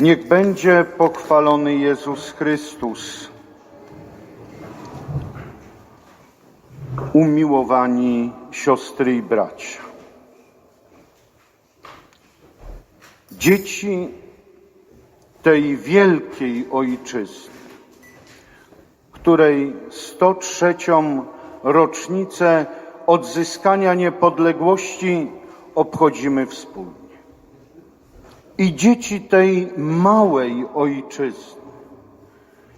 Niech będzie pochwalony Jezus Chrystus. Umiłowani siostry i bracia. Dzieci tej wielkiej ojczyzny, której 103. rocznicę odzyskania niepodległości obchodzimy wspólnie. I dzieci tej małej ojczyzny,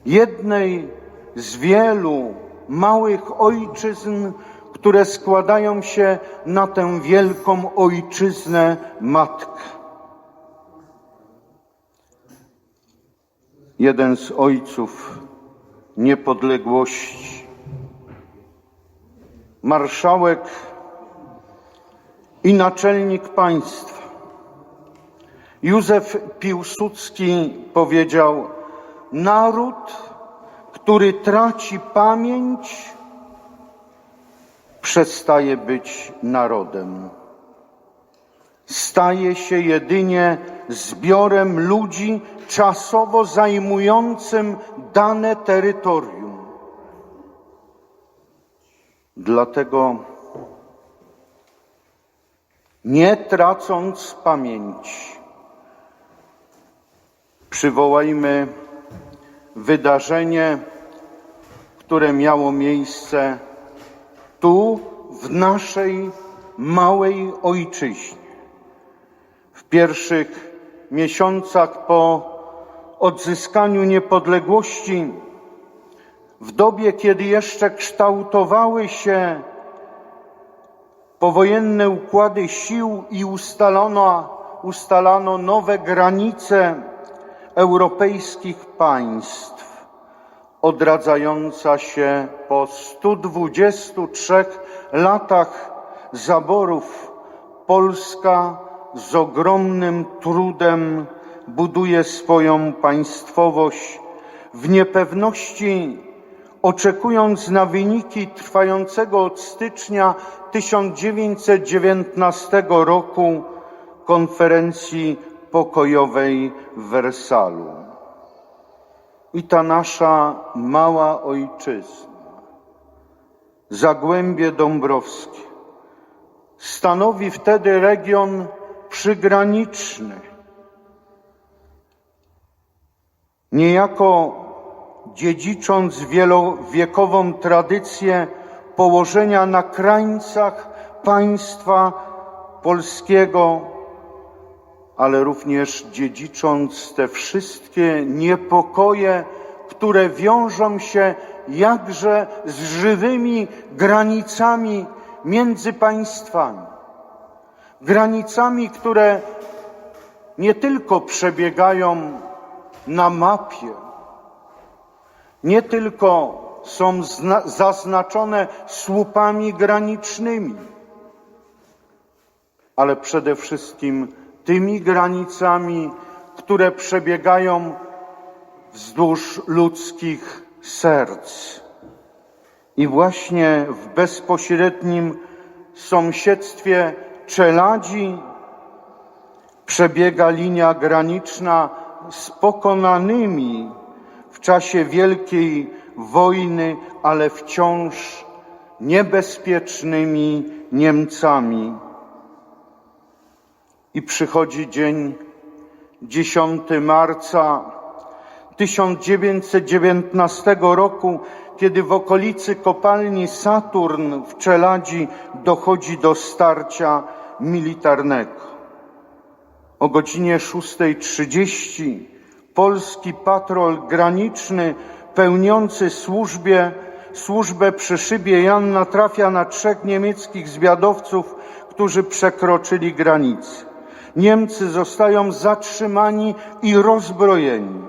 jednej z wielu małych ojczyzn, które składają się na tę wielką ojczyznę matkę. Jeden z ojców niepodległości, marszałek i naczelnik państwa, Józef Piłsudski powiedział: Naród, który traci pamięć, przestaje być narodem. Staje się jedynie zbiorem ludzi czasowo zajmującym dane terytorium. Dlatego nie tracąc pamięci, przywołajmy wydarzenie, które miało miejsce tu, w naszej małej ojczyźnie. W pierwszych miesiącach po odzyskaniu niepodległości, w dobie, kiedy jeszcze kształtowały się powojenne układy sił i ustalono, ustalano nowe granice europejskich państw, odradzająca się po 123 latach zaborów, Polska z ogromnym trudem buduje swoją państwowość w niepewności, oczekując na wyniki trwającego od stycznia 1919 roku konferencji pokojowej w Wersalu. I ta nasza mała ojczyzna, Zagłębie Dąbrowskie, stanowi wtedy region przygraniczny. Niejako dziedzicząc wielowiekową tradycję położenia na krańcach państwa polskiego, ale również dziedzicząc te wszystkie niepokoje, które wiążą się jakże z żywymi granicami między państwami. Granicami, które nie tylko przebiegają na mapie, nie tylko są zaznaczone słupami granicznymi, ale przede wszystkim tymi granicami, które przebiegają wzdłuż ludzkich serc. I właśnie w bezpośrednim sąsiedztwie czeladzi przebiega linia graniczna z pokonanymi w czasie Wielkiej Wojny, ale wciąż niebezpiecznymi Niemcami. I przychodzi dzień 10 marca 1919 roku, kiedy w okolicy kopalni Saturn w Czeladzi dochodzi do starcia militarnego. O godzinie 6.30 polski patrol graniczny pełniący służbie, służbę przy szybie Jan natrafia na trzech niemieckich zwiadowców, którzy przekroczyli granicę. Niemcy zostają zatrzymani i rozbrojeni.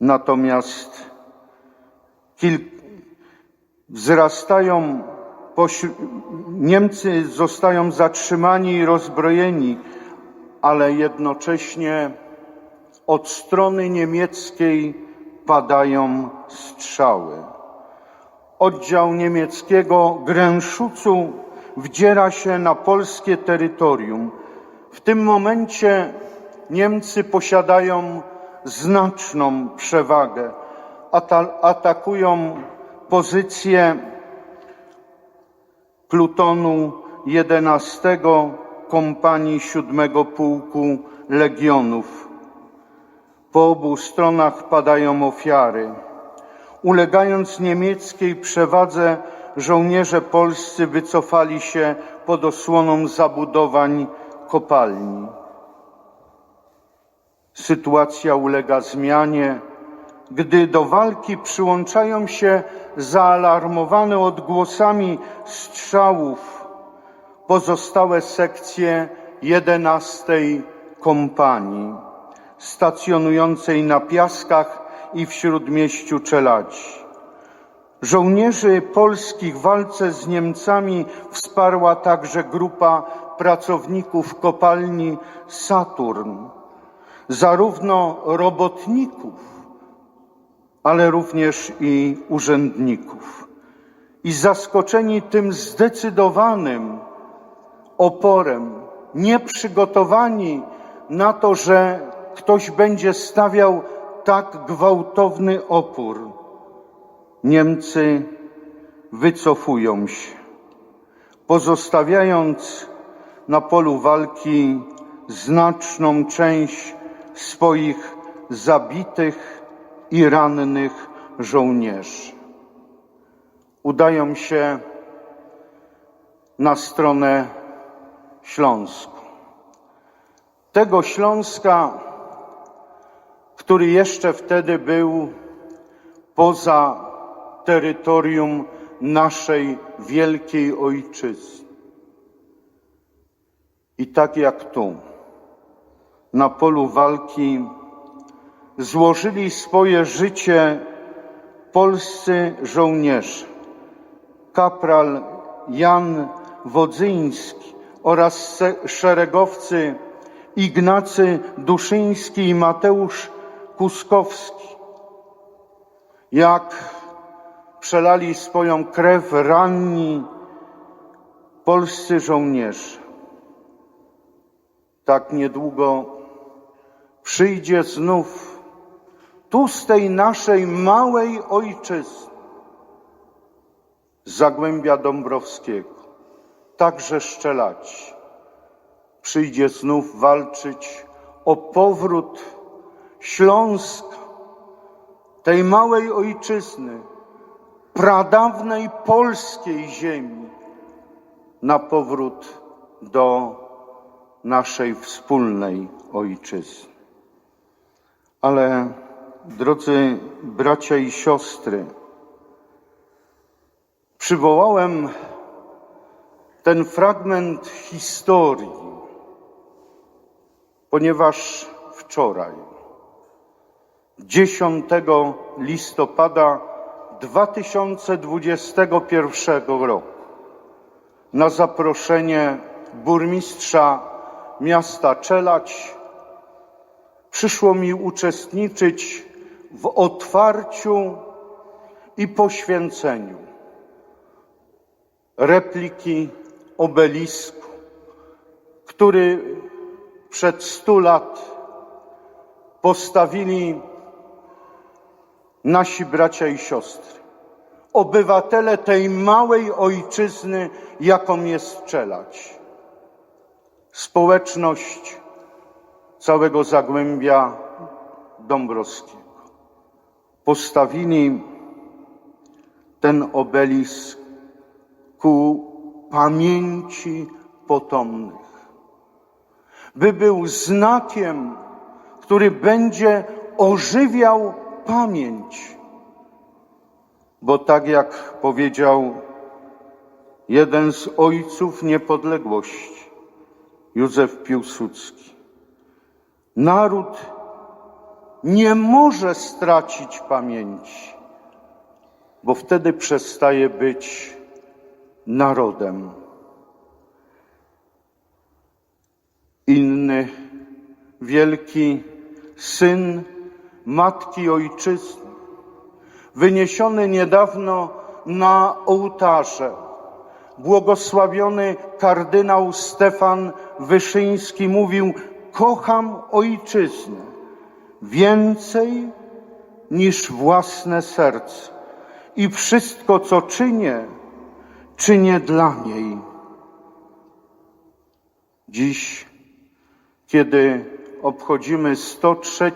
Natomiast kil... wzrastają. Niemcy zostają zatrzymani i rozbrojeni, ale jednocześnie od strony niemieckiej padają strzały. Oddział niemieckiego Grenszucu wdziera się na polskie terytorium. W tym momencie Niemcy posiadają znaczną przewagę. Ata- atakują pozycję plutonu 11 kompanii 7 pułku legionów. Po obu stronach padają ofiary. Ulegając niemieckiej przewadze, żołnierze polscy wycofali się pod osłoną zabudowań kopalni. Sytuacja ulega zmianie, gdy do walki przyłączają się zaalarmowane odgłosami strzałów pozostałe sekcje 11 kompanii stacjonującej na piaskach i w śródmieściu Czeladzi. Żołnierzy polskich w walce z Niemcami wsparła także grupa pracowników kopalni Saturn, zarówno robotników, ale również i urzędników. I zaskoczeni tym zdecydowanym oporem, nieprzygotowani na to, że ktoś będzie stawiał tak gwałtowny opór, Niemcy wycofują się, pozostawiając na polu walki znaczną część swoich zabitych i rannych żołnierzy. Udają się na stronę Śląsku. Tego Śląska, który jeszcze wtedy był poza terytorium naszej wielkiej ojczyzny. I tak jak tu, na polu walki, złożyli swoje życie polscy żołnierze. Kapral Jan Wodzyński oraz szeregowcy Ignacy Duszyński i Mateusz Kuskowski. Jak przelali swoją krew ranni polscy żołnierze. Tak niedługo przyjdzie znów tu z tej naszej małej ojczyzny, Zagłębia Dąbrowskiego, także Szczelaci. Przyjdzie znów walczyć o powrót Śląska, tej małej ojczyzny, pradawnej polskiej ziemi, na powrót do naszej wspólnej ojczyzny. Ale, drodzy bracia i siostry, przywołałem ten fragment historii, ponieważ wczoraj, 10 listopada 2021 roku, na zaproszenie burmistrza miasta Czelać, przyszło mi uczestniczyć w otwarciu i poświęceniu repliki obelisku, który przed stu lat postawili nasi bracia i siostry, obywatele tej małej ojczyzny, jaką jest Czelać. Społeczność całego Zagłębia Dąbrowskiego. Postawili ten obelisk ku pamięci potomnych, by był znakiem, który będzie ożywiał pamięć. Bo tak jak powiedział jeden z ojców niepodległości, Józef Piłsudski, naród nie może stracić pamięci, bo wtedy przestaje być narodem. Inny wielki syn matki ojczyzny, wyniesiony niedawno na ołtarze błogosławiony kardynał Stefan Wyszyński mówił: Kocham ojczyznę więcej niż własne serce i wszystko, co czynię, czynię dla niej. Dziś, kiedy obchodzimy 103.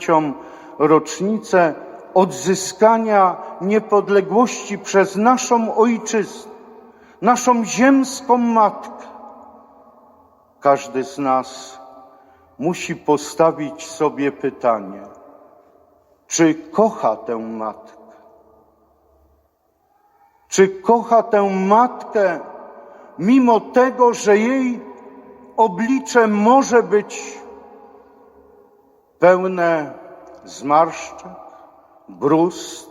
rocznicę odzyskania niepodległości przez naszą ojczyznę, naszą ziemską matkę, każdy z nas musi postawić sobie pytanie, czy kocha tę matkę? Czy kocha tę matkę, mimo tego, że jej oblicze może być pełne zmarszczek, brust,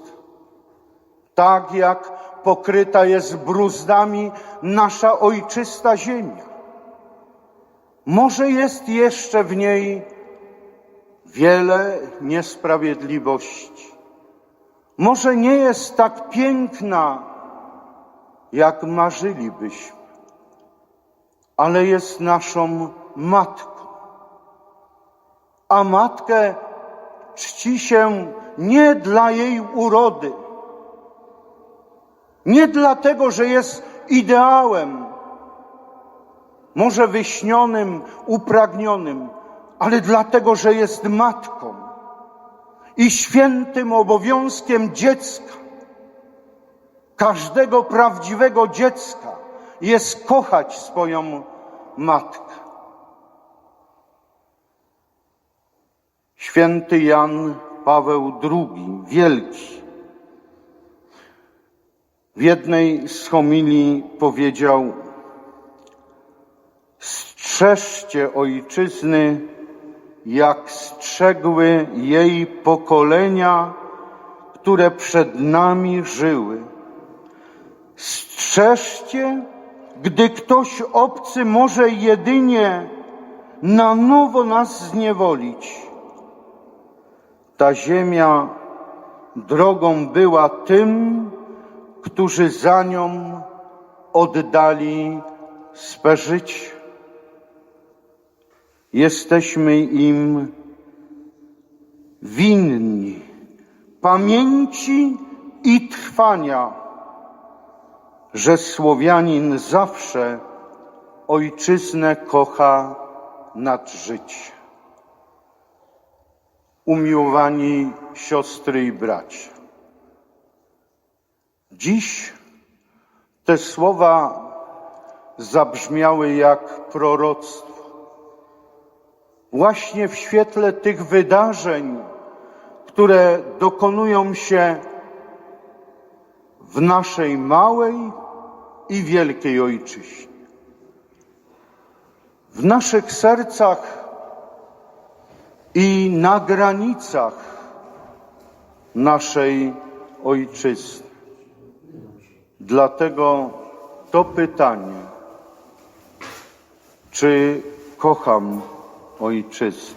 tak jak pokryta jest bruzdami nasza ojczysta ziemia. Może jest jeszcze w niej wiele niesprawiedliwości. Może nie jest tak piękna, jak marzylibyśmy, ale jest naszą matką. A matkę czci się nie dla jej urody, nie dlatego, że jest ideałem, może wyśnionym, upragnionym, ale dlatego, że jest matką i świętym obowiązkiem dziecka, każdego prawdziwego dziecka jest kochać swoją matkę. Święty Jan Paweł II, wielki, w jednej z homilii powiedział: Strzeżcie ojczyzny, jak strzegły jej pokolenia, które przed nami żyły. Strzeżcie, gdy ktoś obcy może jedynie na nowo nas zniewolić. Ta ziemia drogą była tym, którzy za nią oddali swe życie. Jesteśmy im winni pamięci i trwania, że Słowianin zawsze ojczyznę kocha nad życie. Umiłowani siostry i bracia, dziś te słowa zabrzmiały jak proroctwo. Właśnie w świetle tych wydarzeń, które dokonują się w naszej małej i wielkiej ojczyźnie. W naszych sercach i na granicach naszej ojczyzny. Dlatego to pytanie, czy kocham ojczyznę,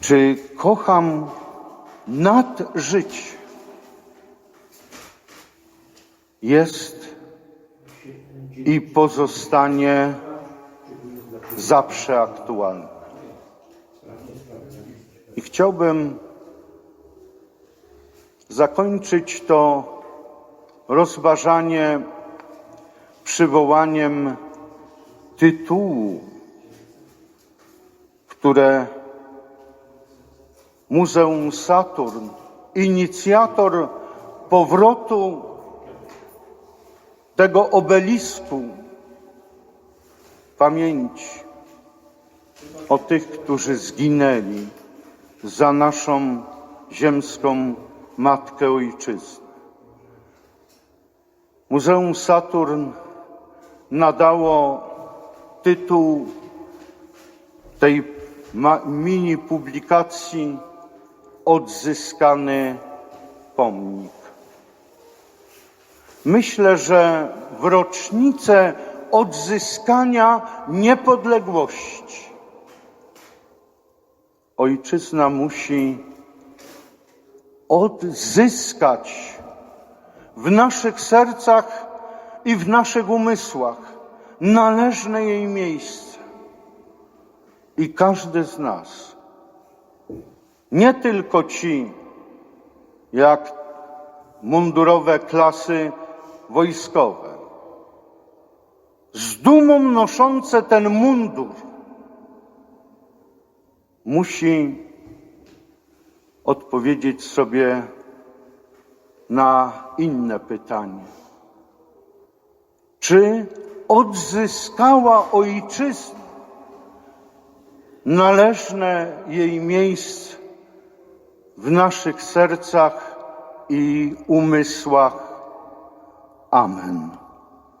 czy kocham nad życie, jest i pozostanie zawsze aktualne. I chciałbym zakończyć to rozważanie przywołaniem tytułu, które Muzeum Saturn, inicjator powrotu tego obelisku pamięci o tych, którzy zginęli za naszą ziemską Matkę Ojczyznę. Muzeum Saturn nadało tytuł tej mini publikacji Odzyskany pomnik. Myślę, że w rocznicę odzyskania niepodległości ojczyzna musi odzyskać w naszych sercach i w naszych umysłach należne jej miejsce. I każdy z nas, nie tylko ci, jak mundurowe klasy wojskowe, z dumą noszące ten mundur, musi odpowiedzieć sobie na inne pytanie. Czy odzyskała ojczyznę należne jej miejsce w naszych sercach i umysłach? Amen.